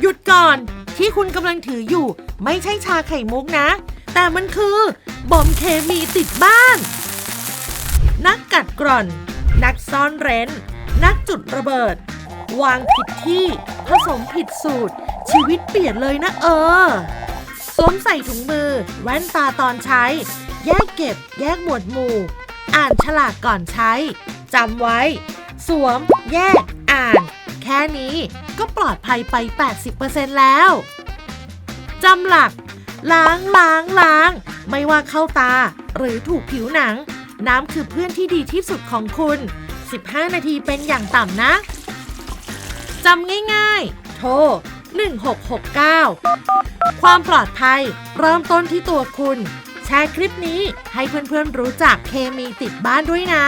หยุดก่อน ที่คุณกำลังถืออยู่ ไม่ใช่ชาไข่มุกนะ แต่มันคือบอมเคมีติดบ้าน นักกัดกร่อน นักซ่อนเร้น นักจุดระเบิด วางผิดที่ผสมผิดสูตร ชีวิตเปลี่ยนเลยนะเออสวมใส่ถุงมือ แว่นตาตอนใช้ แยกเก็บ แยกหมวดหมู่ อ่านฉลากก่อนใช้จำไว้ สวม แยก อ่าน แค่นี้ก็ปลอดภัยไป 80%แล้วจำหลัก ล้างล้างล้าง ไม่ว่าเข้าตาหรือถูกผิวหนัง น้ำคือเพื่อนที่ดีที่สุดของคุณ 15 นาทีเป็นอย่างต่ำนะจำง่ายๆ โทร 1669 ความปลอดภัยเริ่มต้นที่ตัวคุณ แชร์คลิปนี้ให้เพื่อนๆรู้จักเคมีติดบ้านด้วยนะ